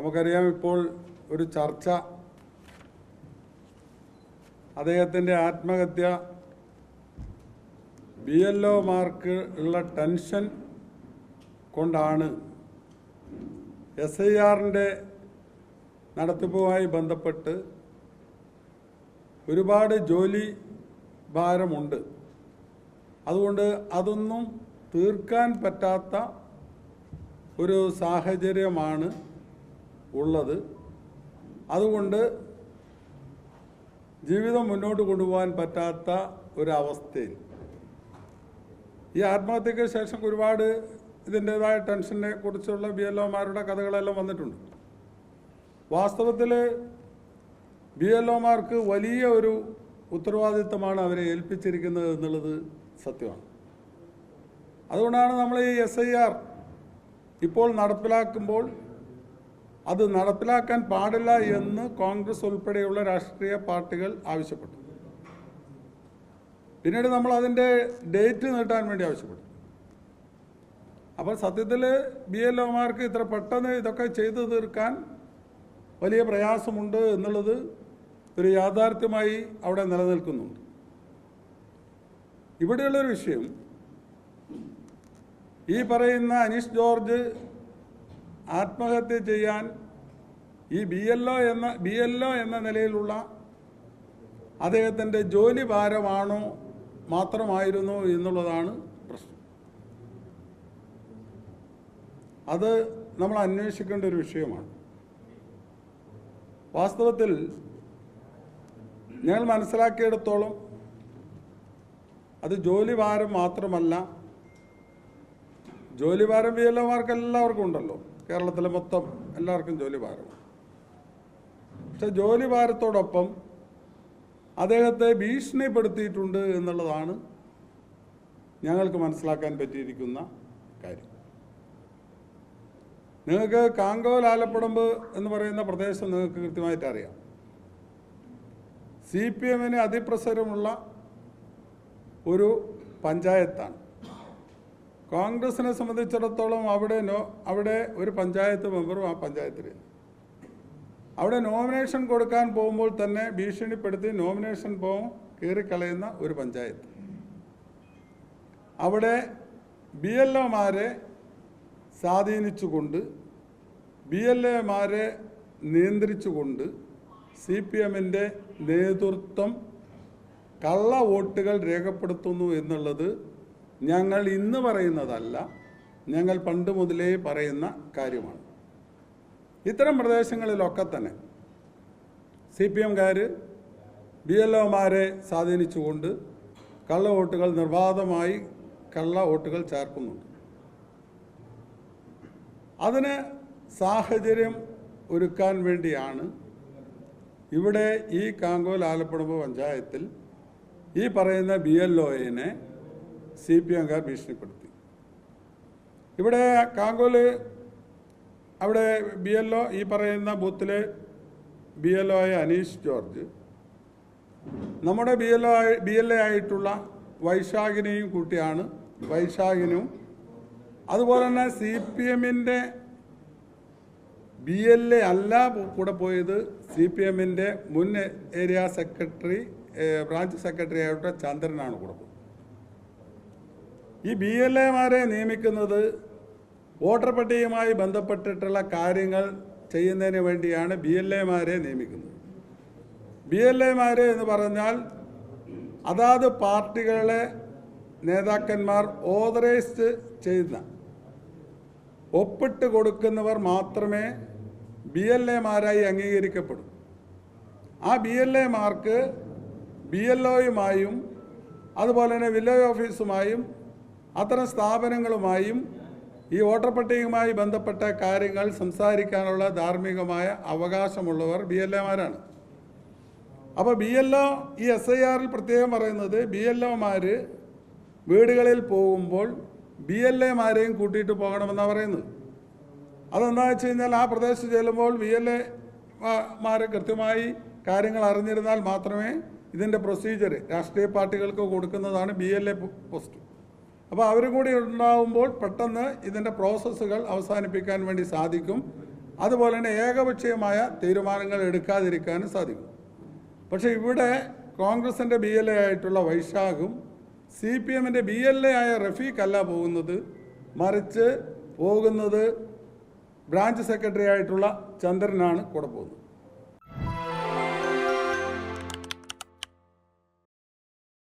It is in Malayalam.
നമുക്കറിയാം ഇപ്പോൾ ഒരു ചർച്ച അദ്ദേഹത്തിന്റെ ആത്മഹത്യ ബി എൽ ഒ മാർക്ക് ഉള്ള ടെൻഷൻ കൊണ്ടാണ് എസ് ഐ ആറിന്റെ നടത്തിപ്പുമായി ബന്ധപ്പെട്ട് ഒരുപാട് ജോലി ഭാരമുണ്ട്. അതുകൊണ്ട് അതൊന്നും തീർക്കാൻ പറ്റാത്ത ഒരു സാഹചര്യമാണ് ഉള്ളത്. അതുകൊണ്ട് ജീവിതം മുന്നോട്ട് കൊണ്ടുപോകാൻ പറ്റാത്ത ഒരവസ്ഥയിൽ. ഈ ആത്മഹത്യക്ക് ശേഷം ഒരുപാട് ഇതിന്റെതായ ടെൻഷനെ കുറിച്ചുള്ള ബി എൽ ഒമാരുടെ കഥകളെല്ലാം വന്നിട്ടുണ്ട്. വാസ്തവത്തിൽ ബി എൽ ഒമാർക്ക് വലിയ ഒരു ഉത്തരവാദിത്തമാണ് അവരെ ഏൽപ്പിച്ചിരിക്കുന്നത് എന്നുള്ളത് സത്യമാണ്. അതുകൊണ്ടാണ് നമ്മൾ ഈ എസ് ഐ ആർ ഇപ്പോൾ നടപ്പിലാക്കുമ്പോൾ അത് നടപ്പിലാക്കാൻ പാടില്ല എന്ന് കോൺഗ്രസ് ഉൾപ്പെടെയുള്ള രാഷ്ട്രീയ പാർട്ടികൾ ആവശ്യപ്പെട്ടു. പിന്നീട് നമ്മൾ അതിന്റെ ഡേറ്റ് നീട്ടാൻ വേണ്ടി ആവശ്യപ്പെട്ടു. അപ്പോൾ സത്യത്തിൽ ബി എൽ ഒമാർക്ക് ഇത്ര പെട്ടെന്ന് ഇതൊക്കെ ചെയ്തു തീർക്കാൻ വലിയ പ്രയാസമുണ്ട് എന്നുള്ളത് ഒരു യാഥാർത്ഥ്യമായി അവിടെ നിലനിൽക്കുന്നുണ്ട്. ഇവിടെയുള്ളൊരു വിഷയം ഈ പറയുന്ന അനീഷ് ജോർജ് ആത്മഹത്യ ചെയ്യാൻ ഈ ബി എൽ ഒ എന്ന ബി എൽ ഒ എന്ന നിലയിലുള്ള അദ്ദേഹത്തിന്റെ ജോലി ഭാരമാണോ മാത്രമായിരുന്നു എന്നുള്ളതാണ് പ്രശ്നം. അത് നമ്മൾ അന്വേഷിക്കേണ്ട ഒരു വിഷയമാണ്. വാസ്തവത്തിൽ ഞങ്ങൾ മനസ്സിലാക്കിയിടത്തോളം അത് ജോലി ഭാരം മാത്രമല്ല ജോലി ഭാരം ബി എൽ ഒമാർക്ക് എല്ലാവർക്കും ഉണ്ടല്ലോ. കേരളത്തിലെ മൊത്തം എല്ലാവർക്കും ജോലി ഭാരമാണ്. പക്ഷെ ജോലി ഭാരത്തോടൊപ്പം അദ്ദേഹത്തെ ഭീഷണിപ്പെടുത്തിയിട്ടുണ്ട് എന്നുള്ളതാണ് ഞങ്ങൾക്ക് മനസ്സിലാക്കാൻ പറ്റിയിരിക്കുന്ന കാര്യം. നിങ്ങൾക്ക് കാങ്കോൽ ആലപ്പടമ്പ് എന്ന് പറയുന്ന പ്രദേശം നിങ്ങൾക്ക് കൃത്യമായിട്ട് അറിയാം. സി പി എമ്മിന് അതിപ്രസരമുള്ള ഒരു പഞ്ചായത്താണ്. കോൺഗ്രസിനെ സംബന്ധിച്ചിടത്തോളം അവിടെ നോ അവിടെ ഒരു പഞ്ചായത്ത് മെമ്പറും ആ പഞ്ചായത്തിൽ അവിടെ നോമിനേഷൻ കൊടുക്കാൻ പോകുമ്പോൾ തന്നെ ഭീഷണിപ്പെടുത്തി നോമിനേഷൻ പോകും കീറിക്കളയുന്ന ഒരു പഞ്ചായത്ത്. അവിടെ ബി എൽ ഒമാരെ സ്വാധീനിച്ചുകൊണ്ട് ബി എൽ എമാരെ നിയന്ത്രിച്ചുകൊണ്ട് സി പി എമ്മിന്റെ നേതൃത്വം കള്ള വോട്ടുകൾ രേഖപ്പെടുത്തുന്നു എന്നുള്ളത് ഞങ്ങൾ ഇന്ന് പറയുന്നതല്ല ഞങ്ങൾ പണ്ട് മുതലേ പറയുന്ന കാര്യമാണ്. ഇത്തരം പ്രദേശങ്ങളിലൊക്കെ തന്നെ സി പി എംകാർ ബി എൽ ഒമാരെ സ്വാധീനിച്ചുകൊണ്ട് കള്ള വോട്ടുകൾ നിർബാധമായി കള്ള വോട്ടുകൾ ചേർക്കുന്നുണ്ട്. അതിന് സാഹചര്യം ഒരുക്കാൻ വേണ്ടിയാണ് ഇവിടെ ഈ കാങ്കോൽ ആലപ്പുഴ പഞ്ചായത്തിൽ ഈ പറയുന്ന ബി എൽ ഒയിനെ സി പി എംകാർ ഭീഷണിപ്പെടുത്തി. ഇവിടെ കാങ്കോൽ അവിടെ ബി എൽ ഒ ഈ പറയുന്ന ബൂത്തിലെ ബി എൽ ഒ ആയ അനീഷ് ജോർജ് നമ്മുടെ B L O B L A ആയിട്ടുള്ള വൈശാഖിനെയും കൂട്ടിയാണ് വൈശാഖിനും അതുപോലെ തന്നെ സി പി എമ്മിന്റെ ബി എൽ എ അല്ല കൂടെ പോയത് സി പി എമ്മിന്റെ മുൻ ഏരിയ സെക്രട്ടറി ബ്രാഞ്ച് സെക്രട്ടറി ആയിട്ട് ചന്ദ്രനാണ് കൂടെ പോയത്. ഈ ബി എൽ എമാരെ നിയമിക്കുന്നത് വോട്ടർ പട്ടികയുമായി ബന്ധപ്പെട്ടിട്ടുള്ള കാര്യങ്ങൾ ചെയ്യുന്നതിന് വേണ്ടിയാണ് ബി എൽ എമാരെ നിയമിക്കുന്നത്. ബി എൽ എമാര് എന്ന് പറഞ്ഞാൽ അതാത് പാർട്ടികളെ നേതാക്കന്മാർ ഓതറൈസ്ഡ് ചെയ്യുന്ന ഒപ്പിട്ട് കൊടുക്കുന്നവർ മാത്രമേ ബി എൽ എമാരായി അംഗീകരിക്കപ്പെടൂ. ആ ബി എൽ എമാർക്ക് ബി എൽ ഒയുമായും അതുപോലെ തന്നെ വില്ലേജ് ഓഫീസുമായും അത്തരം സ്ഥാപനങ്ങളുമായും ഈ വോട്ടർ പട്ടികയുമായി ബന്ധപ്പെട്ട കാര്യങ്ങൾ സംസാരിക്കാനുള്ള ധാർമ്മികമായ അവകാശമുള്ളവർ ബി എൽ എമാരാണ് അപ്പോൾ ബി എൽ ഒ ഈ എസ് ഐ ആറിൽ പ്രത്യേകം പറയുന്നത് ബി എൽ ഒമാർ വീടുകളിൽ പോകുമ്പോൾ ബി എൽ എമാരെയും കൂട്ടിയിട്ട് പോകണമെന്നാണ് പറയുന്നത്. അതെന്താ വെച്ച് കഴിഞ്ഞാൽ ആ പ്രദേശത്ത് ചെല്ലുമ്പോൾ ബി എൽ എ മാരെ കൃത്യമായി കാര്യങ്ങൾ അറിഞ്ഞിരുന്നാൽ മാത്രമേ ഇതിന്റെ പ്രൊസീജിയർ രാഷ്ട്രീയ പാർട്ടികൾക്ക് കൊടുക്കുന്നതാണ് ബി എൽ എ പോസ്റ്റ്. അപ്പോൾ അവരും കൂടി ഉണ്ടാവുമ്പോൾ പെട്ടെന്ന് ഇതിന്റെ പ്രോസസ്സുകൾ അവസാനിപ്പിക്കാൻ വേണ്ടി സാധിക്കും. അതുപോലെ തന്നെ ഏകപക്ഷീയമായ തീരുമാനങ്ങൾ എടുക്കാതിരിക്കാനും സാധിക്കും. പക്ഷേ ഇവിടെ കോൺഗ്രസിന്റെ ബി എൽ എ ആയിട്ടുള്ള വൈശാഖും സി പി എമ്മിന്റെ ബി എൽ എ ആയ റഫീഖ് അല്ല പോകുന്നത് മറിച്ച് പോകുന്നത് ബ്രാഞ്ച് സെക്രട്ടറി ആയിട്ടുള്ള ചന്ദ്രനാണ് കൂടെ പോകുന്നത്.